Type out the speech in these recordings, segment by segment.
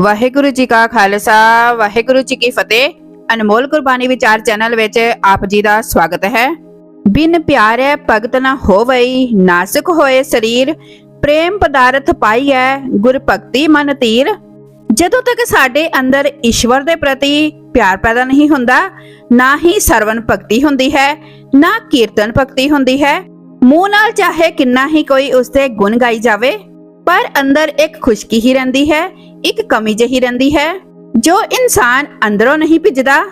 ਵਾਹਿਗੁਰੂ ਜੀ ਕਾ ਖਾਲਸਾ, ਵਾਹਿਗੁਰੂ ਜੀ ਕੀ ਫਤਿਹ। ਅਨਮੋਲ ਕੁਰਬਾਨੀ ਵਿਚਾਰ ਚੈਨਲ ਵਿੱਚ ਆਪ ਜੀ ਦਾ ਸਵਾਗਤ ਹੈ। ਬਿਨ ਪਿਆਰੇ ਭਗਤ ਨਾ ਹੋਵਈ ਨਾਸਕ ਹੋਏ ਸਰੀਰ, ਪ੍ਰੇਮ ਪਦਾਰਥ ਪਾਈਐ, ਗੁਰ ਭਗਤੀ ਮਨ ਤੀਰ। ਜਦੋਂ ਤੱਕ ਸਾਡੇ ਅੰਦਰ ਈਸ਼ਵਰ ਦੇ ਪ੍ਰਤੀ ਪਿਆਰ ਪੈਦਾ ਨਹੀਂ ਹੁੰਦਾ, ਨਾ ਹੀ ਸਰਵਨ ਭਗਤੀ ਹੁੰਦੀ ਹੈ, ਨਾ ਕੀਰਤਨ ਭਗਤੀ ਹੁੰਦੀ ਹੈ। ਮੂੰਹ ਨਾਲ ਚਾਹੇ ਕਿੰਨਾ ਹੀ ਕੋਈ ਉਸਦੇ ਗੁਣ ਗਾਈ ਜਾਵੇ, ਪਰ ਅੰਦਰ ਇੱਕ ਖੁਸ਼ਕੀ ਹੀ ਰਹਿੰਦੀ ਹੈ ਇੱਕ ਕਮੀ ਜਿਹੀ ਰਹਿੰਦੀ ਹੈ, ਜੋ ਇਨਸਾਨ ਅੰਦਰੋਂ ਨਹੀਂ ਭਿੱਜਦਾ,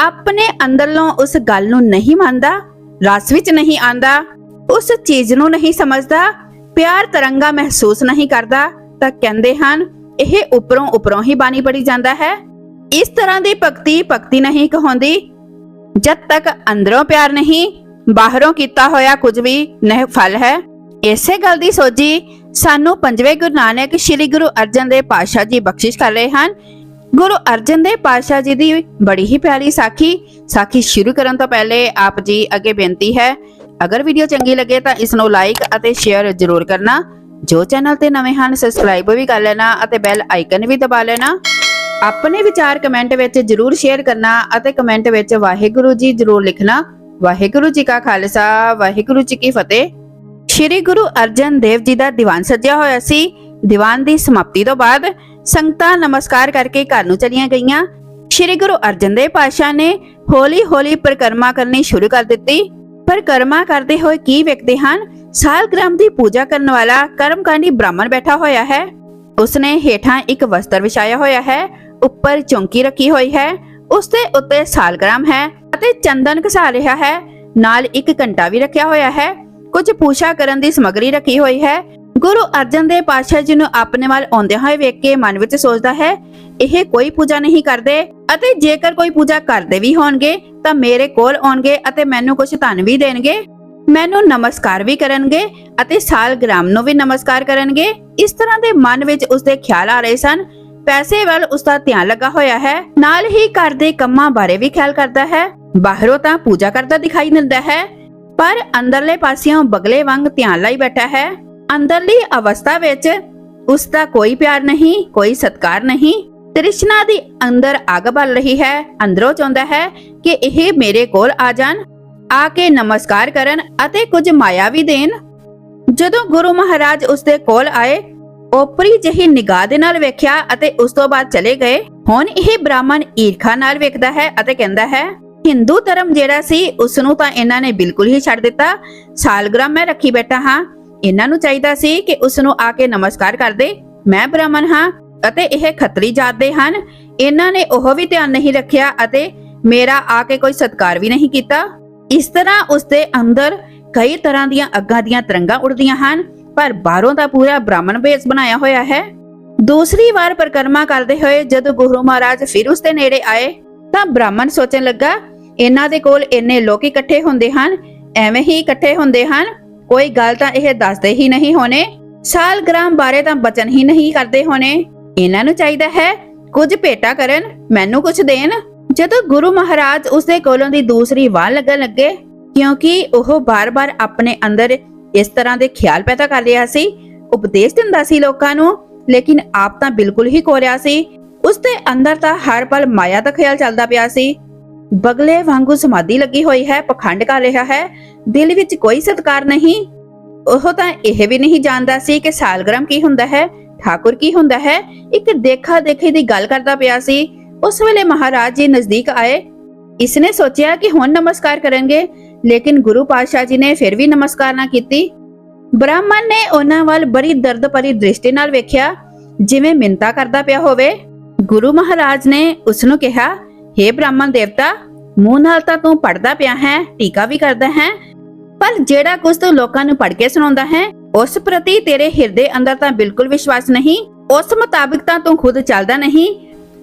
ਆਪਣੇ ਅੰਦਰੋਂ ਉਸ ਗੱਲ ਨੂੰ ਨਹੀਂ ਮੰਨਦਾ, ਰਸ ਵਿੱਚ ਨਹੀਂ ਆਂਦਾ ਉਸ ਚੀਜ਼ ਨੂੰ ਨਹੀਂ ਸਮਝਦਾ, ਪਿਆਰ ਤਰੰਗਾ ਮਹਿਸੂਸ ਨਹੀਂ ਕਰਦਾ, ਤਾਂ ਕਹਿੰਦੇ ਹਨ, ਇਹ ਉੱਪਰੋਂ ਉੱਪਰੋਂ ਹੀ ਬਾਣੀ ਪੜੀ ਜਾਂਦਾ ਹੈ। ਇਸ ਤਰ੍ਹਾਂ ਦੀ ਭਗਤੀ ਭਗਤੀ ਨਹੀਂ ਕਹਾਉਂਦੀ। ਜਦ ਤੱਕ ਅੰਦਰੋਂ ਪਿਆਰ ਨਹੀਂ, ਬਾਹਰੋਂ ਕੀਤਾ ਹੋਇਆ ਕੁਝ ਵੀ ਨਹੀਂ ਫਲ ਹੈ। ਇਸੇ ਗੱਲ ਦੀ ਸੋਝੀ ਸਾਨੂੰ ਪੰਜਵੇਂ ਗੁਰੂ ਨਾਨਕ ਸ੍ਰੀ ਗੁਰੂ ਅਰਜਨ ਦੇਵ ਪਾਤਸ਼ਾਹ ਜੀ ਬਖਸ਼ਿਸ਼ ਕਰ ਰਹੇ ਹਨ। ਗੁਰੂ ਅਰਜਨ ਦੇਵ ਪਾਤਸ਼ਾਹ ਜੀ ਦੀ ਬੜੀ ਹੀ ਪਿਆਰੀ ਸਾਖੀ। ਸਾਖੀ ਸ਼ੁਰੂ ਕਰਨ ਤੋਂ ਪਹਿਲੇ ਆਪ ਜੀ ਅੱਗੇ ਬੇਨਤੀ ਹੈ, ਅਗਰ ਵੀਡੀਓ ਚੰਗੀ ਲੱਗੇ ਤਾਂ ਇਸ ਨੂੰ ਲਾਈਕ ਅਤੇ ਸ਼ੇਅਰ ਜ਼ਰੂਰ ਕਰਨਾ। ਜੋ ਚੈਨਲ ਤੇ ਨਵੇਂ ਹਨ, ਸਬਸਕ੍ਰਾਈਬ ਵੀ ਕਰ ਲੈਣਾ ਅਤੇ ਬੈਲ ਆਈਕਨ ਵੀ ਦਬਾ ਲੈਣਾ। ਆਪਣੇ ਵਿਚਾਰ ਕਮੈਂਟ ਵਿੱਚ ਜਰੂਰ ਸ਼ੇਅਰ ਕਰਨਾ ਅਤੇ ਕਮੈਂਟ ਵਿੱਚ ਵਾਹਿਗੁਰੂ ਜੀ ਜਰੂਰ ਲਿਖਣਾ। ਵਾਹਿਗੁਰੂ ਜੀ ਕਾ ਖਾਲਸਾ, ਵਾਹਿਗੁਰੂ ਜੀ ਕੀ ਫਤਿਹ। ਸ਼੍ਰੀ ਗੁਰੂ ਅਰਜਨ ਦੇਵ ਜੀ ਦਾ ਦੀਵਾਨ ਸਜਿਆ ਹੋਇਆ ਸੀ। ਦੀਵਾਨ ਦੀ ਸਮਾਪਤੀ ਤੋਂ ਬਾਅਦ ਸੰਗਤਾਂ ਨਮਸਕਾਰ ਕਰਕੇ ਘਰ ਨੂੰ ਚਲੀਆਂ ਗਈਆਂ। ਸ਼੍ਰੀ ਗੁਰੂ ਅਰਜਨ ਦੇਵ ਪਾਤਸ਼ਾਹ ਨੇ ਹੌਲੀ-ਹੌਲੀ ਪਰਿਕਰਮਾ ਕਰਨੀ ਸ਼ੁਰੂ ਕਰ ਦਿੱਤੀ। ਪਰਿਕਰਮਾ ਕਰਦੇ ਹੋਏ ਕੀ ਵੇਖਦੇ ਹਨ? ਸਾਲਗ੍ਰਾਮ ਦੀ ਪੂਜਾ ਕਰਨ ਵਾਲਾ ਕਰਮਕਾਂਡੀ ਬ੍ਰਾਹਮਣ ਬੈਠਾ ਹੋਇਆ ਹੈ। ਉਸਨੇ ਹੇਠਾਂ ਇੱਕ ਵਸਤਰ ਵਿਛਾਇਆ ਹੋਇਆ ਹੈ, ਉੱਪਰ ਚੌਂਕੀ ਰੱਖੀ ਹੋਈ ਹੈ। ਉਸ ਦੇ ਉੱਤੇ ਸਾਲਗ੍ਰਾਮ ਹੈ ਅਤੇ ਚੰਦਨ ਘਸਾ ਰਿਹਾ ਹੈ। ਨਾਲ ਇੱਕ ਘੰਟਾ ਵੀ ਰੱਖਿਆ ਹੋਇਆ ਹੈ। ਕੁਝ ਪੂਜਾ ਕਰਨ ਦੀ ਸਮੱਗਰੀ ਰੱਖੀ ਹੋਈ ਹੈ। ਗੁਰੂ ਅਰਜਨ ਦੇਵ ਪਾਤਸ਼ਾਹ ਜੀ ਨੂੰ ਆਪਣੇ ਵੱਲ ਆਉਂਦੇ ਹੋਏ ਵੇਖ ਕੇ ਮਨ ਵਿੱਚ ਸੋਚਦਾ ਹੈ, ਇਹ ਕੋਈ ਪੂਜਾ ਨਹੀਂ ਕਰਦੇ ਅਤੇ ਜੇਕਰ ਕੋਈ ਪੂਜਾ ਕਰਦੇ ਵੀ ਹੋਣਗੇ, ਤਾਂ ਮੇਰੇ ਕੋਲ ਆਉਣਗੇ ਅਤੇ ਮੈਨੂੰ ਕੁਝ ਧਨ ਵੀ ਦੇਣਗੇ। ਮੈਨੂੰ ਨਮਸਕਾਰ ਵੀ ਕਰਨਗੇ ਅਤੇ ਸਾਲਗ੍ਰਾਮ ਨੂੰ ਵੀ ਨਮਸਕਾਰ ਕਰਨਗੇ। ਇਸ ਤਰ੍ਹਾਂ ਦੇ ਮਨ ਵਿੱਚ ਉਸਦੇ ਖਿਆਲ ਆ ਰਹੇ ਸਨ। ਪੈਸੇ ਵੱਲ ਉਸਦਾ ਧਿਆਨ ਲੱਗਾ ਹੋਇਆ ਹੈ। ਨਾਲ ਹੀ ਘਰ ਦੇ ਕੰਮਾਂ ਬਾਰੇ ਵੀ ਖਿਆਲ ਕਰਦਾ ਹੈ। ਬਾਹਰੋਂ ਤਾਂ ਪੂਜਾ ਕਰਦਾ ਦਿਖਾਈ ਦਿੰਦਾ ਹੈ। ਪਰ ਅੰਦਰਲੇ ਪਾਸਿਓਂ ਬਗਲੇ ਵਾਂਗ ਧਿਆਨ ਲਾਈ ਬੈਠਾ ਹੈ। ਅੰਦਰਲੀ ਅਵਸਥਾ ਵਿੱਚ ਉਸ ਦਾ ਕੋਈ ਪਿਆਰ ਨਹੀਂ, ਕੋਈ ਸਤਕਾਰ ਨਹੀਂ। ਤ੍ਰਿਸ਼ਨਾ ਦੀ ਅੰਦਰ ਅੱਗ ਬਲ ਰਹੀ ਹੈ। ਅੰਦਰੋਂ ਚਾਹੁੰਦਾ ਹੈ ਕਿ ਇਹ ਮੇਰੇ ਕੋਲ ਆ ਜਾਣ, ਆ ਕੇ ਨਮਸਕਾਰ ਕਰਨ ਅਤੇ ਕੁਝ ਮਾਇਆ ਵੀ ਦੇਣ। ਜਦੋਂ ਗੁਰੂ ਮਹਾਰਾਜ ਉਸ ਦੇ ਕੋਲ ਆਏ ਓਪਰੀ ਜਿਹੀ ਨਿਗਾਹ ਦੇ ਨਾਲ ਵੇਖਿਆ ਅਤੇ ਉਸ ਤੋਂ ਬਾਅਦ ਚਲੇ ਗਏ। ਹੁਣ ਇਹ ਬ੍ਰਾਹਮਣ ਈਰਖਾ ਨਾਲ ਵੇਖਦਾ ਹੈ ਅਤੇ ਕਹਿੰਦਾ ਹੈ ਹਿੰਦੂ ਧਰਮ ਜਿਹੜਾ ਸੀ ਉਸ ਨੂੰ ਤਾਂ ਇਹਨਾਂ ਨੇ ਬਿਲਕੁਲ ਹੀ ਛੱਡ ਦਿੱਤਾ। ਸਾਲਗ੍ਰਾਮ ਮੈਂ ਰੱਖੀ ਬੈਠਾ ਹਾਂ। ਇਹਨਾਂ ਨੂੰ ਚਾਹੀਦਾ ਸੀ ਕਿ ਉਸ ਨੂੰ ਆ ਕੇ ਨਮਸਕਾਰ ਕਰਦੇ ਮੈਂ ਬ੍ਰਾਹਮਣ ਹਾਂ ਅਤੇ ਇਹ ਖੱਤਰੀ ਜਾਤ ਦੇ ਹਨ। ਇਹਨਾਂ ਨੇ ਉਹ ਵੀ ਧਿਆਨ ਨਹੀਂ ਰੱਖਿਆ ਅਤੇ ਮੇਰਾ ਆ ਕੇ ਕੋਈ ਸਤਕਾਰ ਵੀ ਨਹੀਂ ਕੀਤਾ। ਇਸ ਤਰ੍ਹਾਂ ਉਸ ਦੇ ਅੰਦਰ ਕਈ ਤਰ੍ਹਾਂ ਦੀਆਂ ਅੱਗਾਂ ਦੀਆਂ ਤਰੰਗਾਂ ਉੱਡਦੀਆਂ ਹਨ, ਪਰ ਬਾਹਰੋਂ ਦਾ ਪੂਰਾ ਬ੍ਰਾਹਮਣ ਬੇਸ ਬਣਾਇਆ ਹੋਇਆ ਹੈ। ਦੂਸਰੀ ਵਾਰ ਪਰਿਕਰਮਾ ਕਰਦੇ ਹੋਏ ਜਦੋਂ ਗੁਰੂ ਮਹਾਰਾਜ ਫਿਰ ਉਸ ਦੇ ਨੇੜੇ ਆਏ, ਤਾਂ ਬ੍ਰਾਹਮਣ ਸੋਚਣ ਲੱਗਾ ਇਹਨਾਂ ਦੇ ਕੋਲ ਇੰਨੇ ਲੋਕ ਇਕੱਠੇ ਹੁੰਦੇ ਹਨ, ਐਵੇਂ ਹੀ ਇਕੱਠੇ ਹੁੰਦੇ ਹਨ, ਕੋਈ ਗੱਲ ਤਾਂ ਇਹ ਦੱਸਦੇ ਹੀ ਨਹੀਂ ਹੋਣੇ। ਸਾਲਗ੍ਰਾਮ ਬਾਰੇ ਤਾਂ ਬਚਨ ਹੀ ਨਹੀਂ ਕਰਦੇ ਹੋਣੇ। ਇਹਨਾਂ ਨੂੰ ਚਾਹੀਦਾ ਹੈ ਕੁਝ ਭੇਟਾ ਕਰਨ, ਮੈਨੂੰ ਕੁਝ ਦੇਣ। ਜਦੋਂ ਗੁਰੂ ਮਹਾਰਾਜ ਉਸ ਕੋਲੋਂ ਦੀ ਦੂਸਰੀ ਵਾਰ ਲੱਗਣ ਲੱਗੇ, ਕਿਉਂਕਿ ਉਹ ਬਾਰ-ਬਾਰ ਆਪਣੇ ਅੰਦਰ ਇਸ ਤਰ੍ਹਾਂ ਦੇ ਖਿਆਲ ਪੈਦਾ ਕਰ ਰਿਹਾ ਸੀ, ਉਪਦੇਸ਼ ਦਿੰਦਾ ਸੀ ਲੋਕਾਂ ਨੂੰ, ਲੇਕਿਨ ਆਪ ਤਾਂ ਬਿਲਕੁਲ ਹੀ ਕੋਰਿਆ ਸੀ। ਉਸ ਦੇ ਅੰਦਰ ਤਾਂ ਹਰ ਪਲ ਮਾਇਆ ਦਾ ਖਿਆਲ ਚੱਲਦਾ ਪਿਆ ਸੀ। ਬਗਲੇ ਵਾਂਗੂ ਸਮਾਧੀ ਲੱਗੀ ਹੋਈ ਹੈ, ਪਖੰਡ ਕਰ ਰਿਹਾ ਹੈ। ਦਿਲ ਵਿੱਚ ਕੋਈ ਸਤਕਾਰ ਨਹੀਂ। ਉਹ ਤਾਂ ਇਹ ਵੀ ਨਹੀਂ ਜਾਣਦਾ ਸੀ ਕਿ ਸਾਲਗ੍ਰਾਮ ਕੀ ਹੁੰਦਾ ਹੈ, ਠਾਕੁਰ ਕੀ ਹੁੰਦਾ ਹੈ। ਇੱਕ ਦੇਖਾ ਦੇਖੀ ਦੀ ਗੱਲ ਕਰਦਾ ਪਿਆ ਸੀ। ਉਸ ਵੇਲੇ ਮਹਾਰਾਜ ਜੀ ਨਜ਼ਦੀਕ ਆਏ। ਇਸਨੇ ਸੋਚਿਆ ਕਿ ਹੁਣ ਨਮਸਕਾਰ ਕਰਨਗੇ, ਲੇਕਿਨ ਗੁਰੂ ਪਾਤਸ਼ਾਹ ਜੀ ਨੇ ਫਿਰ ਵੀ ਨਮਸਕਾਰ ਨਾ ਕੀਤੀ। ਬ੍ਰਾਹਮਣ ਨੇ ਉਹਨਾਂ ਵੱਲ ਬੜੀ ਦਰਦ ਭਰੀ ਦ੍ਰਿਸ਼ਟੀ ਨਾਲ ਵੇਖਿਆ, ਜਿਵੇਂ ਮਿੰਤਾ ਕਰਦਾ ਪਿਆ ਹੋਵੇ। ਗੁਰੂ ਮਹਾਰਾਜ ਨੇ ਉਸ ਨੂੰ ਕਿਹਾ हे ਬ੍ਰਾਹਮਣ ਦੇਵਤਾ ਮੂੰਹ ਨਾਲ ਤਾਂ ਤੂੰ ਪੜਦਾ ਪਿਆ ਹੈ, ਟੀਕਾ ਵੀ ਕਰਦਾ ਹੈ, ਪਰ ਜਿਹੜਾ ਕੁਝ ਤੂੰ ਲੋਕਾਂ ਨੂੰ ਪੜ ਕੇ ਸੁਣਾਉਂਦਾ ਹੈ, ਉਸ ਪ੍ਰਤੀ ਤੇਰੇ ਹਿਰਦੇ ਅੰਦਰ ਤਾਂ ਬਿਲਕੁਲ ਵਿਸ਼ਵਾਸ ਨਹੀਂ, ਉਸ ਮੁਤਾਬਿਕ ਤਾਂ ਤੂੰ ਖੁਦ ਚੱਲਦਾ ਨਹੀਂ,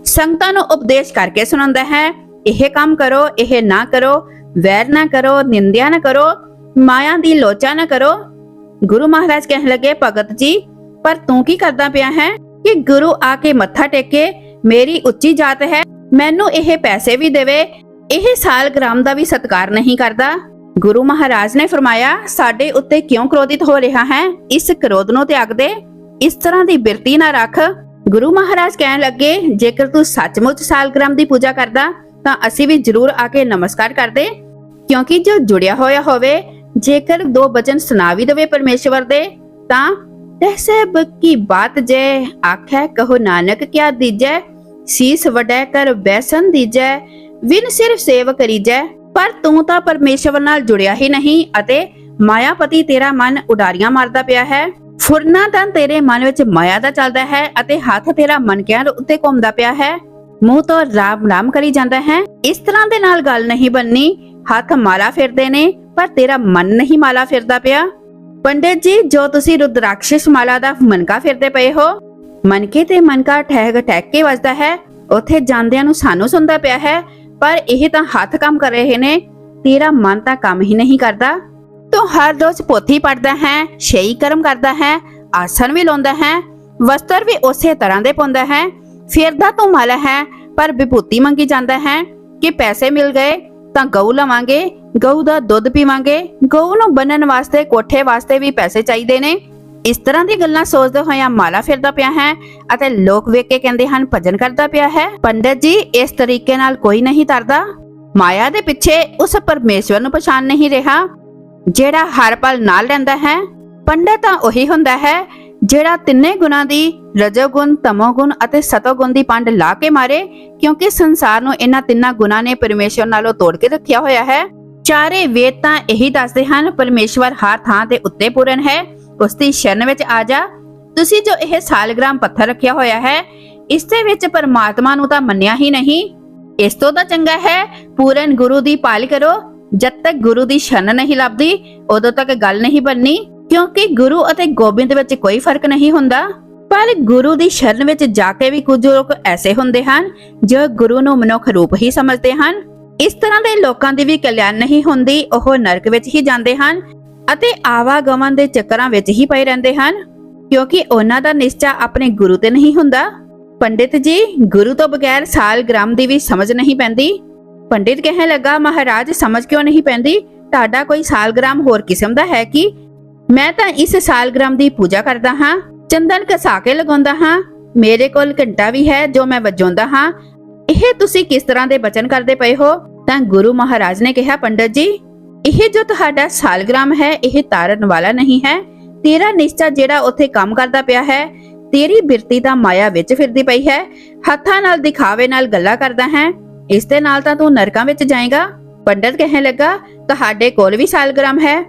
ਸੰਗਤਾਂ ਨੂੰ ਉਪਦੇਸ਼ ਕਰਕੇ ਸੁਣਾਉਂਦਾ ਹੈ, ਇਹ ਕੰਮ ਕਰੋ, ਇਹ ਨਾ ਕਰੋ, ਵੈਰ ਨਾ ਕਰੋ, ਨਿੰਦਿਆ ਨਾ ਕਰੋ, ਮਾਇਆ ਦੀ ਲੋਚਾ ਨਾ ਕਰੋ। ਗੁਰੂ ਮਹਾਰਾਜ ਕਹਿਣ ਲੱਗੇ, ਭਗਤ ਜੀ, ਪਰ ਤੂੰ ਕੀ ਕਰਦਾ ਪਿਆ ਹੈ ਕਿ ਗੁਰੂ ਆ ਕੇ ਮੱਥਾ ਟੇਕੇ, ਮੇਰੀ ਉੱਚੀ ਜਾਤ ਹੈ, ਮੈਨੂੰ ਇਹ ਪੈਸੇ ਵੀ ਦੇਵੇ ਇਹ ਸਾਲਗ੍ਰਾਮ ਦਾ ਵੀ ਸਤਕਾਰ ਨਹੀਂ ਕਰਦਾ। ਗੁਰੂ ਮਹਾਰਾਜ ਨੇ ਫਰਮਾਇਆ, ਸਾਡੇ ਉੱਤੇ ਕਿਉਂ ਕ੍ਰੋਧਿਤ ਹੋ ਰਿਹਾ ਹੈ? ਇਸ ਕ੍ਰੋਧ ਨੂੰ ਤਿਆਗ ਦੇ। ਇਸ ਤਰ੍ਹਾਂ ਦੀ ਬਿਰਤੀ ਨਾ ਰੱਖ। ਗੁਰੂ ਮਹਾਰਾਜ ਕਹਿਣ ਲੱਗੇ, ਜੇਕਰ ਤੂੰ ਸੱਚਮੁੱਚ ਸਾਲਗ੍ਰਾਮ ਦੀ ਪੂਜਾ ਕਰਦਾ, ਤਾਂ ਅਸੀਂ ਵੀ ਜ਼ਰੂਰ ਆ ਕੇ ਨਮਸਕਾਰ ਕਰਦੇ। ਕਿਉਂਕਿ ਜੋ ਜੁੜਿਆ ਹੋਇਆ ਹੋਵੇ, ਜੇਕਰ ਦੋ ਬਚਨ ਸੁਣਾ ਵੀ ਦਵੇ ਪਰਮੇਸ਼ਵਰ ਦੇ, ਤਾਂ ਤਹ ਕੀ ਬਾਤ ਜੇ? ਆਖੈ ਕਹੋ ਨਾਨਕ ਕਿਆ ਦੀਜੈ? ਸੀਸ ਵਡੈ ਕਰ ਬੈਸਨ ਦੀਜੈ। ਵਿਨ ਸਿਰਫ ਸੇਵ ਕਰੀਜੈ ਪਰ ਤੂੰ ਤਾਂ ਪਰਮੇਸ਼ਵਰ ਨਾਲ ਜੁੜਿਆ ਹੀ ਨਹੀਂ ਅਤੇ ਮਾਇਆਪਤੀ ਤੇਰਾ ਮਨ ਉਡਾਰੀਆਂ ਮਾਰਦਾ ਪਿਆ ਹੈ। ਫੁਰਨਾ ਤਾਂ ਤੇਰੇ ਮਨ ਵਿੱਚ ਮਾਇਆ ਦਾ ਚੱਲਦਾ ਹੈ ਅਤੇ ਹੱਥ ਤੇਰਾ ਮਨਕਿਆਂ ਦੇ ਉੱਤੇ ਘੁੰਮਦਾ ਪਿਆ ਹੈ। ਮੂੰਹ ਤੋਂ ਰਾਮ ਨਾਮ ਕਰੀ ਜਾਂਦਾ ਹੈ। ਇਸ ਤਰ੍ਹਾਂ ਦੇ ਨਾਲ ਗੱਲ ਨਹੀਂ ਬੰਨੀ। ਹੱਥ ਮਾਲਾ ਫਿਰਦੇ ਨੇ, ਪਰ ਤੇਰਾ ਮਨ ਨਹੀਂ ਮਾਲਾ ਫਿਰਦਾ ਪਿਆ। ਪੰਡਿਤ ਜੀ, ਜੋ ਤੁਸੀਂ ਰੁਦਰਾਕਸ਼ਿਸ਼ ਮਾਲਾ ਦਾ ਮਨਕਾ ਫਿਰਦੇ ਪਏ ਹੋ ਮਨਕੇ ਤੇ ਮਨਕਾ ਠਹਿਗ ਠਹਿਕ ਕੇ ਵੱਜਦਾ ਹੈ। ਉੱਥੇ ਜਾਂਦਿਆਂ ਨੂੰ ਸਾਨੂੰ ਸੁਣਦਾ ਪਿਆ ਹੈ ਪਰ ਇਹ ਤਾਂ ਹੱਥ ਕੰਮ ਕਰ ਰਹੇ ਨੇ। ਤੇਰਾ ਮਨ ਤਾਂ ਕੰਮ ਹੀ ਨਹੀਂ ਕਰਦਾ। ਤੂੰ ਹਰ ਰੋਜ਼ ਪੋਥੀ ਪੜਦਾ ਹੈ ਸ਼ਈ ਕਰਮ ਕਰਦਾ ਹੈ ਆਸਨ ਵੀ ਲਾਉਂਦਾ ਹੈ, ਵਸਤਰ ਵੀ ਉਸੇ ਤਰ੍ਹਾਂ ਦੇ ਪਾਉਂਦਾ ਹੈ। ਫਿਰਦਾ ਤੂੰ ਮਲ ਹੈ, ਪਰ ਵਿਭੂਤੀ ਮੰਗੀ ਜਾਂਦਾ ਹੈ। ਕਿ ਪੈਸੇ ਮਿਲ ਗਏ, ਤਾਂ ਗਊ ਲਵਾਂਗੇ, ਗਊ ਦਾ ਦੁੱਧ ਪੀਵਾਂਗੇ। ਗਊ ਨੂੰ ਬੰਨਣ ਵਾਸਤੇ, ਕੋਠੇ ਵਾਸਤੇ ਵੀ ਪੈਸੇ ਚਾਹੀਦੇ ਨੇ। ਇਸ ਤਰ੍ਹਾਂ ਦੀ ਗੱਲਾਂ ਸੋਚਦੇ ਹੋਇਆ ਮਾਲਾ ਫਿਰਦਾ ਪਿਆ ਹੈ ਅਤੇ ਲੋਕ ਵੇਖ ਕੇ ਕਹਿੰਦੇ ਹਨ, ਭਜਨ ਕਰਦਾ ਪਿਆ ਹੈ। ਪੰਡਤ ਜੀ, ਇਸ ਤਰੀਕੇ ਨਾਲ ਕੋਈ ਨਹੀਂ ਤਰਦਾ। ਮਾਇਆ ਦੇ ਪਿੱਛੇ ਉਸ ਪਰਮੇਸ਼ਵਰ ਨੂੰ ਪਛਾਣ ਨਹੀਂ ਰਿਹਾ, ਜਿਹੜਾ ਹਰ ਪਲ ਨਾਲ ਰਹਿੰਦਾ ਹੈ। ਪੰਡਤ ਤਾਂ ਉਹੀ ਹੁੰਦਾ ਹੈ, ਜਿਹੜਾ ਤਿੰਨੇ ਗੁਣਾਂ ਦੀ ਰਜੋਗੁਣ ਤਮੋਗੁਣ ਅਤੇ ਸਤੋਗੁਣ ਦੀ ਪੰਡ ਲਾ ਕੇ ਮਾਰੇ, ਕਿਉਂਕਿ ਸੰਸਾਰ ਨੂੰ ਇਹਨਾਂ ਤਿੰਨਾਂ ਗੁਣਾਂ ਨੇ ਪਰਮੇਸ਼ਵਰ ਨਾਲੋਂ ਤੋੜ ਕੇ ਰੱਖਿਆ ਹੋਇਆ ਹੈ। ਚਾਰੇ ਵੇਦ ਤਾਂ ਇਹੀ ਦੱਸਦੇ ਹਨ, ਪਰਮੇਸ਼ਵਰ ਹਰ ਥਾਂ ਤੇ ਉੱਤੇ ਪੂਰਨ ਹੈ। ਉਸ ਦੀ ਸ਼ਰਨ ਵਿੱਚ ਆ ਜਾ। ਤੁਸੀਂ ਜੋ ਇਹ ਸਾਲਗ੍ਰਾਮ ਪੱਥਰ ਰੱਖਿਆ ਹੋਇਆ ਹੈ, ਇਸ ਦੇ ਵਿੱਚ ਪਰਮਾਤਮਾ ਨੂੰ ਤਾਂ ਮੰਨਿਆ ਹੀ ਨਹੀਂ। ਇਸ ਤੋਂ ਤਾਂ ਚੰਗਾ ਹੈ, ਪੂਰਨ ਗੁਰੂ ਦੀ ਪਾਲ ਕਰੋ। ਜਦ ਤੱਕ ਗੁਰੂ ਦੀ ਸ਼ਰਨ ਨਹੀਂ ਲੱਭਦੀ, ਉਦੋਂ ਤੱਕ ਗੱਲ ਨਹੀਂ ਬਣਨੀ, ਕਿਉਂਕਿ ਗੁਰੂ ਅਤੇ ਗੋਬਿੰਦ ਵਿੱਚ ਕੋਈ ਫ਼ਰਕ ਨਹੀਂ ਹੁੰਦਾ। ਪਰ ਗੁਰੂ ਦੀ ਸ਼ਰਨ ਵਿੱਚ ਜਾ ਕੇ ਵੀ ਕੁਝ ਲੋਕ ਐਸੇ ਹੁੰਦੇ ਹਨ, ਜੋ ਗੁਰੂ ਨੂੰ ਮਨੁੱਖ ਰੂਪ ਹੀ ਸਮਝਦੇ ਹਨ। ਇਸ ਤਰ੍ਹਾਂ ਦੇ ਲੋਕਾਂ ਦੀ ਵੀ ਕਲਿਆਣ ਨਹੀਂ ਹੁੰਦੀ, ਉਹ ਨਰਕ ਵਿੱਚ ਹੀ ਜਾਂਦੇ ਹਨ। ਅਤੇ ਆਵਾਗਮਨ ਦੇ ਚੱਕਰਾਂ ਵਿੱਚ ਹੀ ਪਏ ਰਹਿੰਦੇ ਹਨ, ਕਿਉਂਕਿ ਉਹਨਾਂ ਦਾ ਨਿਸ਼ਚਾ ਆਪਣੇ ਗੁਰੂ ਤੇ ਨਹੀਂ ਹੁੰਦਾ। ਪੰਡਿਤ ਜੀ, ਗੁਰੂ ਤੋਂ ਬਗੈਰ ਸਾਲਗ੍ਰਾਮ ਦੀ ਵੀ ਸਮਝ ਨਹੀਂ ਪੈਂਦੀ। ਪੰਡਿਤ ਕਹਿਣ ਲੱਗਾ, ਮਹਾਰਾਜ, ਸਮਝ ਕਿਉਂ ਨਹੀਂ ਪੈਂਦੀ? ਤੁਹਾਡਾ ਕੋਈ ਸਾਲਗ੍ਰਾਮ ਹੋਰ ਕਿਸਮ ਦਾ ਹੈ ਕਿ? ਮੈਂ ਤਾਂ ਇਸ ਸਾਲਗ੍ਰਾਮ ਦੀ ਪੂਜਾ ਕਰਦਾ ਹਾਂ, ਚੰਦਨ ਕਸਾ ਕੇ ਲਗਾਉਂਦਾ ਹਾਂ। ਮੇਰੇ ਕੋਲ ਘੰਟਾ ਵੀ ਹੈ ਜੋ ਮੈਂ ਵਜਾਉਂਦਾ ਹਾਂ। ਇਹ ਤੁਸੀਂ ਕਿਸ ਤਰ੍ਹਾਂ ਦੇ ਬਚਨ ਕਰਦੇ ਪਏ ਹੋ? ਤਾਂ ਗੁਰੂ ਮਹਾਰਾਜ ਨੇ ਕਿਹਾ, ਪੰਡਤ ਜੀ ਇਹ ਜੋ ਤੁਹਾਡਾ ਸਾਲਗ੍ਰਾਮ ਹੈ, ਇਹ ਤਾਰਨ ਵਾਲਾ ਨਹੀਂ ਹੈ। ਤੇਰਾ ਨਿਸ਼ਚਾ ਜਿਹੜਾ ਉੱਥੇ ਕੰਮ ਕਰਦਾ ਪਿਆ ਹੈ, ਤੇਰੀ ਬਿਰਤੀ ਦਾ ਮਾਇਆ ਵਿੱਚ ਫਿਰਦੀ ਪਈ ਹੈ। ਹੱਥਾਂ ਨਾਲ ਦਿਖਾਵੇ ਨਾਲ ਗੱਲਾਂ ਕਰਦਾ ਹੈ। ਇਸ ਦੇ ਨਾਲ ਤਾਂ ਤੂੰ ਨਰਕਾਂ ਵਿੱਚ ਜਾਏਗਾ। ਪੰਡਤ ਕਹਿਣ ਲੱਗਾ, ਤੁਹਾਡੇ ਕੋਲ ਵੀ ਸਾਲਗ੍ਰਾਮ ਹੈ।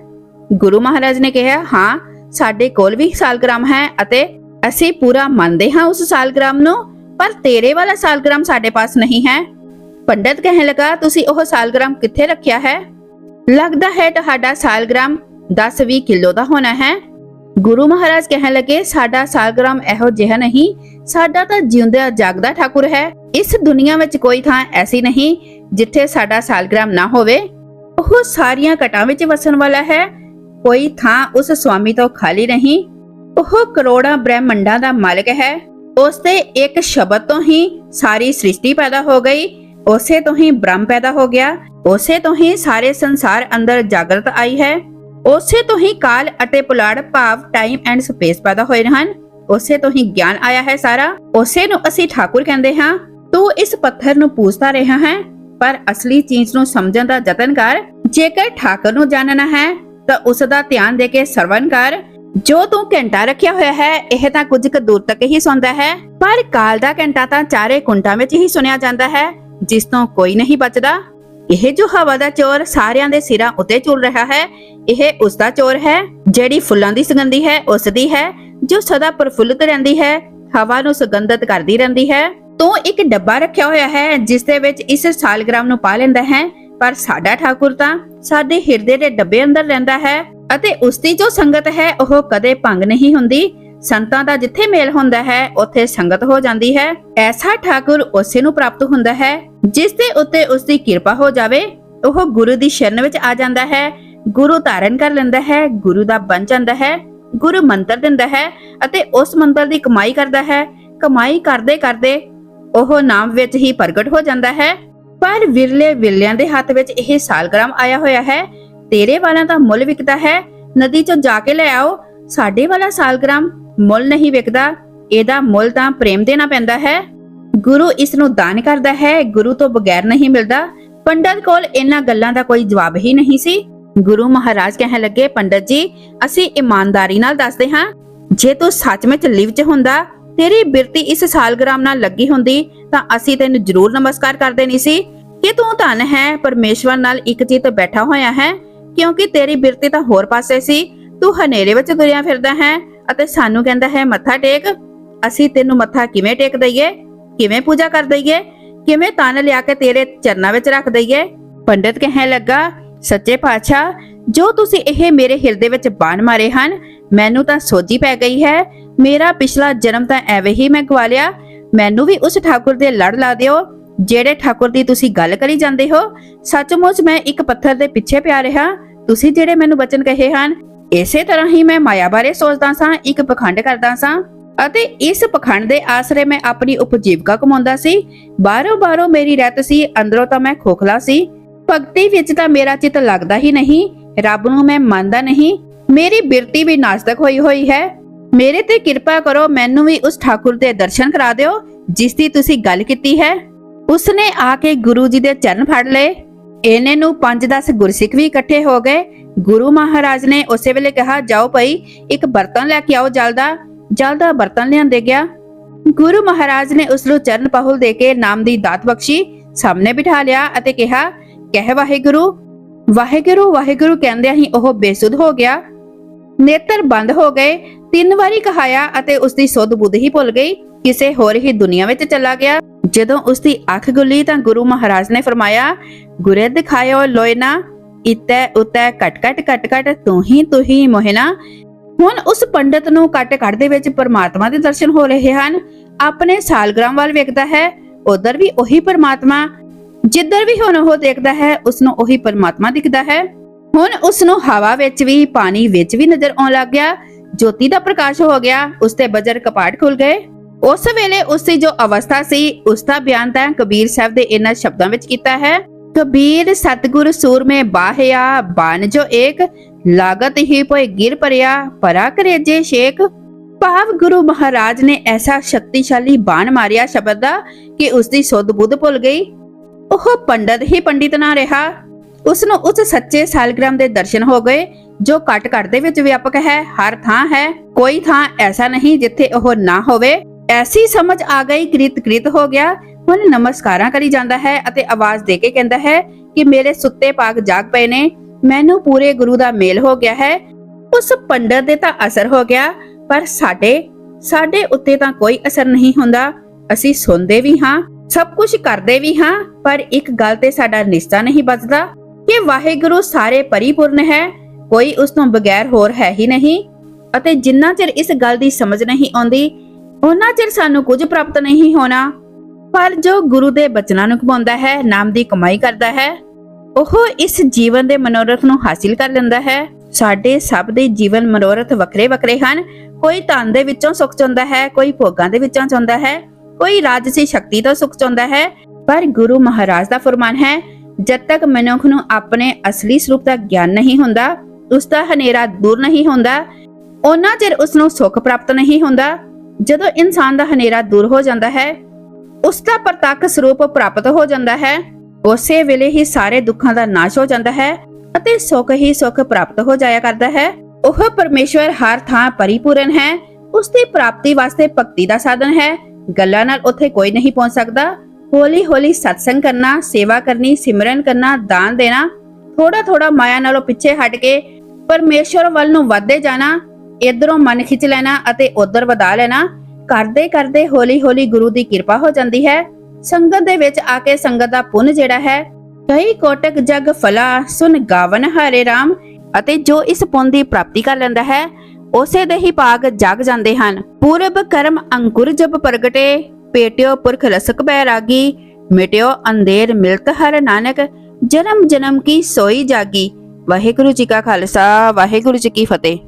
ਗੁਰੂ ਮਹਾਰਾਜ ਨੇ ਕਿਹਾ, ਹਾਂ, ਸਾਡੇ ਕੋਲ ਵੀ ਸਾਲਗ੍ਰਾਮ ਹੈ ਅਤੇ ਅਸੀਂ ਪੂਰਾ ਮੰਨਦੇ ਹਾਂ ਉਸ ਸਾਲਗ੍ਰਾਮ ਨੂੰ, ਪਰ ਤੇਰੇ ਵਾਲਾ ਸਾਲਗ੍ਰਾਮ ਸਾਡੇ ਪਾਸ ਨਹੀਂ ਹੈ। ਪੰਡਤ ਕਹਿਣ ਲੱਗਾ, ਤੁਸੀਂ ਉਹ ਸਾਲਗ੍ਰਾਮ ਕਿੱਥੇ ਰੱਖਿਆ ਹੈ? ਲੱਗਦਾ ਹੈ ਤੁਹਾਡਾ ਸਾਲਗ੍ਰਾਮ 10-20 ਕਿਲੋ ਦਾ ਹੋਣਾ ਹੈ। ਗੁਰੂ ਮਹਾਰਾਜ ਕਹਿਣ ਲੱਗੇ, ਸਾਡਾ ਸਾਲਗ੍ਰਾਮ ਇਹੋ ਜਿਹਾ ਨਹੀਂ। ਸਾਡਾ ਤਾਂ ਜਿਉਂਦਾ ਜਾਗਦਾ ਠਾਕੁਰ ਹੈ। ਇਸ ਦੁਨੀਆ ਵਿੱਚ ਕੋਈ ਥਾਂ ਐਸੀ ਨਹੀਂ ਜਿੱਥੇ ਸਾਡਾ ਸਾਲਗ੍ਰਾਮ ਨਾ ਹੋਵੇ। ਉਹ ਸਾਰੀਆਂ ਘਟਾਂ ਵਿੱਚ ਵਸਣ ਵਾਲਾ ਹੈ। ਕੋਈ ਥਾਂ ਉਸ ਸੁਆਮੀ ਤੋਂ ਖਾਲੀ ਨਹੀਂ। ਉਹ ਕਰੋੜਾਂ ਬ੍ਰਹਿਮੰਡਾਂ ਦਾ ਮਾਲਕ ਹੈ। ਉਸ ਦੇ ਇੱਕ ਸ਼ਬਦ ਤੋਂ ਹੀ ਸਾਰੀ ਸ੍ਰਿਸ਼ਟੀ ਪੈਦਾ ਹੋ ਗਈ। ਉਸੇ ਤੋਂ ਹੀ ਬ੍ਰਹਮ ਪੈਦਾ ਹੋ ਗਿਆ। ਉਸੇ ਤੋਂ ਹੀ ਸਾਰੇ ਸੰਸਾਰ ਅੰਦਰ ਜਾਗਰਤ ਆਈ ਹੈ। ਉਸੇ ਤੋਂ ਹੀ ਕਾਲ ਅਤੇ ਪੁਲਾੜ, ਭਾਵ ਟਾਈਮ ਐਂਡ ਸਪੇਸ ਪੈਦਾ ਹੋਏ ਹਨ। ਉਸੇ ਤੋਂ ਹੀ ਗਿਆਨ ਆਇਆ ਹੈ ਸਾਰਾ। ਉਸੇ ਨੂੰ ਅਸੀਂ ਠਾਕੁਰ ਕਹਿੰਦੇ ਹਾਂ। ਤੂੰ ਇਸ ਪੱਥਰ ਨੂੰ ਪੂਜਦਾ ਰਿਹਾ ਹੈ। ਪਰ ਅਸਲੀ ਚੀਜ਼ ਨੂੰ ਸਮਝਣ ਦਾ ਯਤਨ ਕਰ ਜੇਕਰ ਠਾਕੁਰ ਨੂੰ ਜਾਣਨਾ ਹੈ, ਤਾਂ ਉਸ ਦਾ ਧਿਆਨ ਦੇ ਕੇ ਸਰਵਨ ਕਰ। ਜੋ ਤੂੰ ਘੰਟਾ ਰੱਖਿਆ ਹੋਇਆ ਹੈ, ਇਹ ਤਾਂ ਕੁਝ ਕੁ ਦੂਰ ਤੱਕ ਹੀ ਸੁਣਦਾ ਹੈ। ਪਰ ਕਾਲ ਦਾ ਘੰਟਾ ਤਾਂ ਚਾਰੇ ਕੁੰਟਾਂ ਵਿੱਚ ਹੀ ਸੁਣਿਆ ਜਾਂਦਾ ਹੈ, ਜਿਸ ਤੋਂ ਕੋਈ ਨਹੀਂ ਬਚਦਾ। ਇਹ ਜੋ ਹਵਾ ਦਾ ਚੋਰ ਸਾਰਿਆਂ ਦੇ ਸਿਰਾਂ ਉੱਤੇ ਝੁਲ ਰਿਹਾ ਹੈ, ਇਹ ਉਸ ਦਾ ਚੋਰ ਹੈ, ਜਿਹੜੀ ਫੁੱਲਾਂ ਦੀ ਸੁਗੰਧੀ ਹੈ ਉਸ ਦੀ ਹੈ, ਜੋ ਸਦਾ ਪ੍ਰਫੁੱਲਤ ਰਹਿੰਦੀ ਹੈ, ਹਵਾ ਨੂੰ ਸੁਗੰਧਿਤ ਕਰਦੀ ਰਹਿੰਦੀ ਹੈ। ਤੂੰ ਇੱਕ ਡੱਬਾ ਰੱਖਿਆ ਹੋਇਆ ਹੈ, ਜਿਸ ਦੇ ਵਿੱਚ ਇਸ ਸਾਲਗ੍ਰਾਮ ਨੂੰ ਪਾ ਲੈਂਦਾ ਹੈ, ਪਰ ਸਾਡਾ ਠਾਕੁਰ ਤਾਂ ਸਾਡੇ ਹਿਰਦੇ ਦੇ ਡੱਬੇ ਅੰਦਰ ਰਹਿੰਦਾ ਹੈ ਅਤੇ ਉਸ ਦੀ ਜੋ ਸੰਗਤ ਹੈ, ਉਹ ਕਦੇ ਭੰਗ ਨਹੀਂ ਹੁੰਦੀ। ਸੰਤਾਂ ਦਾ ਜਿੱਥੇ ਮੇਲ ਹੁੰਦਾ ਹੈ, ਉੱਥੇ ਸੰਗਤ ਹੋ ਜਾਂਦੀ ਹੈ। ਐਸਾ ਠਾਕੁਰ ਉਸੇ ਨੂੰ ਪ੍ਰਾਪਤ ਹੁੰਦਾ ਹੈ, ਜਿਸ ਦੇ ਉੱਤੇ ਉਸ ਦੀ ਕਿਰਪਾ ਹੋ ਜਾਵੇ। ਉਹ ਗੁਰੂ ਦੀ ਸ਼ਰਨ ਵਿੱਚ ਆ ਜਾਂਦਾ ਹੈ, ਗੁਰੂ ਧਾਰਨ ਕਰ ਲੈਂਦਾ ਹੈ, ਗੁਰੂ ਦਾ ਬਣ ਜਾਂਦਾ ਹੈ, ਗੁਰੂ ਮੰਤਰ ਦਿੰਦਾ ਹੈ ਅਤੇ ਉਸ ਮੰਤਰ ਦੀ ਕਮਾਈ ਕਰਦਾ ਹੈ। ਕਮਾਈ ਕਰਦੇ ਕਰਦੇ ਉਹ ਨਾਮ ਵਿੱਚ ਹੀ ਪ੍ਰਗਟ ਹੋ ਜਾਂਦਾ ਹੈ। ਪਰ ਵਿਰਲੇ ਵਿਰਲਿਆਂ ਦੇ ਹੱਥ ਵਿੱਚ ਇਹ ਸਾਲਗ੍ਰਾਮ ਆਇਆ ਹੋਇਆ ਹੈ। ਤੇਰੇ ਵਾਲਾ ਦਾ ਮੁੱਲ ਵਿਕਦਾ ਹੈ। ਨਦੀ ਚੋਂ ਜਾ ਕੇ ਲੈ ਆਓ। ਸਾਡੇ ਵਾਲਾ ਸਾਲਗ੍ਰਾਮ ਮੁੱਲ ਨਹੀਂ ਵਿਕਦਾ, ਇਹਦਾ ਮੁੱਲ ਤਾਂ ਪ੍ਰੇਮ ਦੇਣਾ ਪੈਂਦਾ ਹੈ। ਗੁਰੂ ਇਸ ਨੂੰ ਦਾਨ ਕਰਦਾ ਹੈ, ਗੁਰੂ ਤੋਂ ਬਗੈਰ ਨਹੀਂ ਮਿਲਦਾ। ਪੰਡਤ ਕੋਲ ਇਹਨਾਂ ਗੱਲਾਂ ਦਾ ਕੋਈ ਜਵਾਬ ਹੀ ਨਹੀਂ ਸੀ। ਗੁਰੂ ਮਹਾਰਾਜ ਕਹਿਣ ਲੱਗੇ, ਪੰਡਤ ਜੀ, ਅਸੀਂ ਇਮਾਨਦਾਰੀ ਨਾਲ ਦੱਸਦੇ ਹਾਂ, ਜੇ ਤੂੰ ਸੱਚਮੁੱਚ ਲਿਵ ਚ ਹੁੰਦਾ, ਤੇਰੀ ਬਿਰਤੀ ਇਸ ਸਾਲਗ੍ਰਾਮ ਨਾਲ ਲੱਗੀ ਹੁੰਦੀ, ਤਾਂ ਅਸੀਂ ਤੈਨੂੰ ਜ਼ਰੂਰ ਨਮਸਕਾਰ ਕਰ ਦੇਣੀ ਸੀ। ਕਿ ਤੂੰ ਧਨ ਹੈ, ਪਰਮੇਸ਼ਵਰ ਨਾਲ ਇੱਕ ਚਿੱਤ ਬੈਠਾ ਹੋਇਆ ਹੈ, ਕਿਉਂਕਿ ਤੇਰੀ ਬਿਰਤੀ ਤਾਂ ਹੋਰ ਪਾਸੇ ਸੀ। ਤੂੰ ਹਨੇਰੇ ਵਿੱਚ ਤੁਰਿਆ ਫਿਰਦਾ ਹੈ ਅਤੇ ਸਾਨੂੰ ਕਹਿੰਦਾ ਹੈ, ਮੱਥਾ ਟੇਕ। ਅਸੀਂ ਤੈਨੂੰ ਮੱਥਾ ਕਿਵੇਂ ਟੇਕ ਦਈਏ? ਕਿਵੇਂ ਪੂਜਾ ਕਰ ਦਈਏ? ਕਿਵੇਂ ਤਨ ਲਿਆ ਕੇ ਤੇਰੇ ਚਰਨਾਂ ਵਿੱਚ ਰੱਖ ਦਈਏ? ਪੰਡਤ ਕਹਿਣ ਲੱਗਾ, ਸੱਚੇ ਪਾਤਸ਼ਾਹ, ਜੋ ਤੁਸੀਂ ਇਹ ਮੇਰੇ ਹਿਰਦੇ ਵਿੱਚ ਬਾਣ ਮਾਰੇ ਹਨ, ਮੈਨੂੰ ਤਾਂ ਸੋਝੀ ਪੈ ਗਈ ਹੈ। ਮੇਰਾ ਪਿਛਲਾ ਜਨਮ ਤਾਂ ਐਵੇਂ ਹੀ ਮੈਂ ਗਵਾ ਲਿਆ ਮੈਨੂੰ ਵੀ ਉਸ ਠਾਕੁਰ ਦੇ ਲੜ ਲਾ ਦਿਓ, ਜਿਹੜੇ ਠਾਕੁਰ ਦੀ ਤੁਸੀਂ ਗੱਲ ਕਰੀ ਜਾਂਦੇ ਹੋ। ਸੱਚਮੁੱਚ ਮੈਂ ਇੱਕ ਪੱਥਰ ਦੇ ਪਿੱਛੇ ਪਿਆ ਰਿਹਾ। ਤੁਸੀਂ ਜਿਹੜੇ ਮੈਨੂੰ ਬਚਨ ਕਹੇ ਹਨ ਇਸੇ ਤਰ੍ਹਾਂ ਹੀ ਮੈਂ ਮਾਇਆ ਬਾਰੇ ਸੋਚਦਾ ਸਾਂ, ਇੱਕ ਪਖੰਡ ਕਰਦਾ ਸਾਂ ਅਤੇ ਇਸ ਪਖੰਡ ਦੇ ਆਸਰੇ ਮੈਂ ਆਪਣੀ ਉਪਜੀਵਕਾ ਕਮਾਉਂਦਾ ਸੀ। ਬਾਹਰੋਂ ਬਾਹਰੋਂ ਮੇਰੀ ਰਹਿਤ ਸੀ, ਅੰਦਰੋਂ ਤਾਂ ਮੈਂ ਖੋਖਲਾ ਸੀ। ਭਗਤੀ ਵਿੱਚ ਤਾਂ ਮੇਰਾ ਚਿੱਤ ਲੱਗਦਾ ਹੀ ਨਹੀਂ, ਰੱਬ ਨੂੰ ਮੈਂ ਮੰਨਦਾ ਨਹੀਂ। ਮੇਰੀ ਬਿਰਤੀ ਵੀ ਨਾਸਤਕ ਹੋਈ ਹੋਈ ਹੈ। ਮੇਰੇ ਤੇ ਕਿਰਪਾ ਕਰੋ, ਮੈਨੂੰ ਵੀ ਉਸ ਠਾਕੁਰ ਦੇ ਦਰਸ਼ਨ ਕਰਾ ਦਿਓ, ਜਿਸ ਦੀ ਤੁਸੀਂ ਗੱਲ ਕੀਤੀ ਹੈ। ਉਸਨੇ ਆ ਕੇ ਗੁਰੂ ਜੀ ਦੇ ਚਰਨ ਫੜ ਲਏ। ਇਹਨੇ ਨੂੰ 5-10 ਗੁਰਸਿੱਖ ਵੀ ਇਕੱਠੇ ਹੋ ਗਏ। ਗੁਰੂ ਮਹਾਰਾਜ ਨੇ ਉਸੇ ਵੇਲੇ ਕਿਹਾ, ਜਾਓ ਭਾਈ, ਇੱਕ ਬਰਤਨ ਲੈ ਕੇ ਆਓ ਜਲਦਾ ਦਾ ਬਰਤਨ ਲਿਆਂਦੇ ਗਿਆ। ਗੁਰੂ ਮਹਾਰਾਜ ਨੇ ਉਸ ਨੂੰ ਚਰਨ ਪਹੁਲ ਦੇ ਕੇ ਨਾਮ ਦੀ ਦਾਤ ਬਖਸ਼ੀ, ਸਾਹਮਣੇ ਬਿਠਾ ਲਿਆ ਅਤੇ ਕਿਹਾ, ਕਹਿ ਵਾਹਿਗੁਰੂ ਵਾਹਿਗੁਰੂ ਵਾਹਿਗੁਰੂ ਕਹਿੰਦਿਆਂ ਹੀ ਉਹ ਬੇਸੁੱਧ ਹੋ ਗਿਆ। ਨੇਤਰ ਬੰਦ ਹੋ ਗਏ, ਤਿੰਨ ਵਾਰੀ ਕਹਾਇਆ ਅਤੇ ਉਸ ਦੀ ਸੁੱਧ ਬੁੱਧ ਹੀ ਭੁੱਲ ਗਈ। ਕਿਸੇ ਹੋਰ ਹੀ ਦੁਨੀਆ ਵਿੱਚ ਚਲਾ ਗਿਆ। ਜਦੋਂ ਉਸ ਦੀ ਅੱਖ ਗੁੱਲੀ ਤਾਂ ਗੁਰੂ ਮਹਾਰਾਜ ਨੇ ਫਰਮਾਇਆ, ਗੁਰੇ ਦਿਖਾਇਓ ਲੋਇਨਾ ਇਤੈ ਉਤੈ ਕਟ ਕਟ ਕਟ ਕਟ ਤੂੰ ਹੀ ਤੂੰ ਹੀ ਮੋਹਿਨਾ। ਹੁਣ ਉਸ ਪੰਡਤ ਨੂੰ ਕੱਟ ਕੱਟ ਦੇ ਵਿੱਚ ਪਰਮਾਤਮਾ ਦੇ ਦਰਸ਼ਨ ਹੋ ਰਹੇ ਹਨ। ਆਪਣੇ ਸਾਲਗ੍ਰਾਮ ਵੱਲ ਵੇਖਦਾ ਹੈ, ਉਧਰ ਵੀ ਉਹੀ ਪਰਮਾਤਮਾ। ਜਿੱਧਰ ਵੀ ਹੁਣ ਉਹ ਦੇਖਦਾ ਹੈ ਉਸ ਨੂੰ ਉਹੀ ਪਰਮਾਤਮਾ ਦਿਖਦਾ ਹੈ। ਹੁਣ ਉਸ ਨੂੰ ਹਵਾ ਵਿੱਚ ਵੀ, ਪਾਣੀ ਵਿੱਚ ਵੀ ਨਜ਼ਰ ਆਉਣ ਲੱਗ ਗਿਆ। ਜੋਤੀ ਦਾ ਪ੍ਰਕਾਸ਼ ਹੋ ਗਿਆ ਉਸ ਤੇ ਬਜਰ ਕਪਾਟ ਖੁੱਲ ਗਏ। ਉਸ ਵੇਲੇ ਉਸ ਦੀ ਜੋ ਅਵਸਥਾ ਸੀ ਉਸ ਦਾ ਬਿਆਨ ਤਾਂ ਕਬੀਰ ਸਾਹਿਬ ਦੇ ਇਹਨਾਂ ਸ਼ਬਦਾਂ ਵਿੱਚ ਕੀਤਾ ਹੈ। ਕਬੀਰ ਸਤਗੁਰ ਸੂਰਮੇ ਬਾਹਿਆ ਬਨ ਜੋ ਏਕ, ਲਾਗਤ ਹੀ ਪੋਏ ਗਿਰ ਪਰਿਆ, ਪਰਾ ਕਰੇਜੇ ਸ਼ੇਖ ਭਾਵ ਗੁਰੂ ਮਹਾਰਾਜ ਨੇ ਐਸਾ ਸ਼ਕਤੀਸ਼ਾਲੀ ਬਾਣ ਮਾਰਿਆ ਸ਼ਬਦ ਦਾ ਕਿ ਉਸ ਦੀ ਸੁੱਧ ਬੁੱਧ ਭੁੱਲ ਗਈ। ਉਹ ਪੰਡਤ ਹੀ ਪੰਡਿਤ ਨਾ ਰਿਹਾ। ਉਸ ਨੂੰ ਉਸ ਸੱਚੇ ਸਾਲਗ੍ਰਾਮ ਦੇ ਦਰਸ਼ਨ ਹੋ ਗਏ, ਜੋ ਕੱਟ ਕੱਟ ਦੇ ਵਿੱਚ ਵਿਆਪਕ ਹੈ, ਹਰ ਥਾਂ ਹੈ। ਕੋਈ ਥਾਂ ਐਸਾ ਨਹੀਂ ਜਿੱਥੇ ਉਹ ਨਾ ਹੋਵੇ। ਐਸੀ ਸਮਝ ਆ ਗਈ, ਕ੍ਰਿਤ ਕ੍ਰਿਤ ਹੋ ਗਿਆ ਹੁਣ ਨਮਸਕਾਰਾਂ ਕਰੀ ਜਾਂਦਾ ਹੈ ਅਤੇ ਆਵਾਜ਼ ਦੇ ਕੇ ਕਹਿੰਦਾ ਹੈ ਕਿ ਮੇਰੇ ਸੁੱਤੇ ਪਾਕ ਜਾਗ ਪਏ ਨੇ, ਮੈਨੂੰ ਪੂਰੇ ਗੁਰੂ ਦਾ ਮੇਲ ਹੋ ਗਿਆ ਹੈ। ਉਸ ਪੰਡਤ ਦੇ ਤਾਂ ਅਸਰ ਹੋ ਗਿਆ, ਪਰ ਸਾਡੇ ਸਾਡੇ ਉੱਤੇ ਤਾਂ ਕੋਈ ਅਸਰ ਨਹੀਂ ਹੁੰਦਾ। ਅਸੀਂ ਸੁਣਦੇ ਵੀ ਹਾਂ, ਸਭ ਕੁਝ ਕਰਦੇ ਵੀ ਹਾਂ, ਪਰ ਇੱਕ ਗੱਲ ਤੇ ਸਾਡਾ ਨਿਸ਼ਚਾ ਨਹੀਂ ਬਚਦਾ ਕਿ ਵਾਹਿਗੁਰੂ ਸਾਰੇ ਪਰਿਪੂਰਨ ਹੈ, ਕੋਈ ਉਸ ਤੋਂ ਬਗੈਰ ਹੋਰ ਹੈ ਹੀ ਨਹੀਂ। ਅਤੇ ਜਿੰਨਾ ਚਿਰ ਇਸ ਗੱਲ ਦੀ ਸਮਝ ਨਹੀਂ ਆਉਂਦੀ ਉਹਨਾਂ ਚਿਰ ਸਾਨੂੰ ਕੁਝ ਪ੍ਰਾਪਤ ਨਹੀਂ ਹੋਣਾ। ਪਰ ਜੋ ਗੁਰੂ ਦੇ ਬਚਨਾਂ ਨੂੰ ਕਮਾਉਂਦਾ ਹੈ, ਨਾਮ ਦੀ ਕਮਾਈ ਕਰਦਾ ਹੈ, ਉਹ ਇਸ ਜੀਵਨ ਦੇ ਮਨੋਰਥ ਨੂੰ ਹਾਸਿਲ ਕਰ ਲੈਂਦਾ ਹੈ। ਸਾਡੇ ਸਭ ਦੇ ਜੀਵਨ ਮਨੋਰਥ ਵੱਖਰੇ ਵੱਖਰੇ ਹਨ। ਕੋਈ ਧਨ ਦੇ ਵਿੱਚੋਂ ਸੁੱਖ ਚਾਹੁੰਦਾ ਹੈ, ਕੋਈ ਭੋਗਾਂ ਦੇ ਵਿੱਚੋਂ ਚਾਹੁੰਦਾ ਹੈ, ਕੋਈ ਰਾਜਸੀ ਸ਼ਕਤੀ ਤੋਂ ਸੁੱਖ ਚਾਹੁੰਦਾ ਹੈ, ਪਰ ਗੁਰੂ ਮਹਾਰਾਜ ਦਾ ਫਰਮਾਨ ਹੈ, ਜਦ ਤੱਕ ਮਨੁੱਖ ਨੂੰ ਆਪਣੇ ਅਸਲੀ ਸਰੂਪ ਦਾ ਗਿਆਨ ਨਹੀਂ ਹੁੰਦਾ, ਉਸ ਦਾ ਹਨੇਰਾ ਦੂਰ ਨਹੀਂ ਹੁੰਦਾ ਉਹਨਾਂ ਚਿਰ ਉਸ ਨੂੰ ਸੁੱਖ ਪ੍ਰਾਪਤ ਨਹੀਂ ਹੁੰਦਾ, ਜਦੋਂ ਇਨਸਾਨ ਦਾ ਹਨੇਰਾ ਦੂਰ ਹੋ ਜਾਂਦਾ ਹੈ ਉਸ ਦਾ ਪ੍ਰਤੱਖ ਸਰੂਪ ਪ੍ਰਾਪਤ ਹੋ ਜਾਂਦਾ ਹੈ। ਉਸੇ ਵੇਲੇ ਹੀ ਸਾਰੇ ਦੁੱਖਾਂ ਦਾ ਨਾਸ਼ ਹੋ ਜਾਂਦਾ ਹੈ ਅਤੇ ਸੁੱਖ ਹੀ ਸੁੱਖ ਪ੍ਰਾਪਤ ਹੋ ਜਾਇਆ ਕਰਦਾ ਹੈ। ਉਹ ਪਰਮੇਸ਼ਵਰ ਹਰ ਥਾਂ ਪਰਿਪੂਰਨ ਹੈ। ਉਸ ਦੀ ਪ੍ਰਾਪਤੀ ਵਾਸਤੇ ਭਗਤੀ ਦਾ ਸਾਧਨ ਹੈ। ਗੱਲਾਂ ਨਾਲ ਉੱਥੇ ਕੋਈ ਨਹੀਂ ਪਹੁੰਚ ਸਕਦਾ। ਹੌਲੀ ਹੌਲੀ ਸਤਸੰਗ ਕਰਨਾ, ਸੇਵਾ ਕਰਨੀ, ਸਿਮਰਨ ਕਰਨਾ, ਦਾਨ ਦੇਣਾ ਥੋੜਾ ਥੋੜਾ ਮਾਇਆ ਨਾਲੋਂ ਪਿੱਛੇ ਹਟ ਕੇ ਪਰਮੇਸ਼ਵਰ ਵੱਲ ਨੂੰ ਵਧਦੇ ਜਾਣਾ, ਇਧਰੋਂ ਮਨ ਖਿੱਚ ਲੈਣਾ ਅਤੇ ਉਧਰ ਵਧਾ ਲੈਣਾ ਕਰਦੇ ਕਰਦੇ ਹੌਲੀ ਹੌਲੀ ਗੁਰੂ ਦੀ ਕਿਰਪਾ ਹੋ ਜਾਂਦੀ ਹੈ। ਸੰਗਤ ਦੇ ਵਿੱਚ ਆ ਕੇ ਸੰਗਤ ਦਾ ਪੁੰਨ ਜਿਹੜਾ ਹੈ, ਕਈ ਕੋਟਕ ਜਗ ਫਲਾ, ਸੁਨ ਗਾਵਨ ਹਰੇ RAM ਅਤੇ ਜੋ ਇਸ ਪੁੰਨ ਦੀ ਪ੍ਰਾਪਤੀ ਕਰ ਲੈਂਦਾ ਹੈ, ਉਸੇ ਦੇ ਹੀ ਭਾਗ ਜਗ ਜਾਂਦੇ ਹਨ। ਪੂਰਬ ਕਰਮ ਅੰਕੁਰ ਜਬ ਪ੍ਰਗਟੇ, ਪੇਟਿਓ ਪੁਰਖ ਰਸਕ ਬੈਰਾਗੀ ਮਿਟਿਓ ਅੰਧੇਰ ਮਿਲਤ ਹਰ ਨਾਨਕ, ਜਨਮ ਜਨਮ ਕੀ ਸੋਈ ਜਾਗੀ। ਵਾਹਿਗੁਰੂ ਜੀ ਕਾ ਖਾਲਸਾ, ਵਾਹਿਗੁਰੂ ਜੀ ਕੀ ਫਤਿਹ।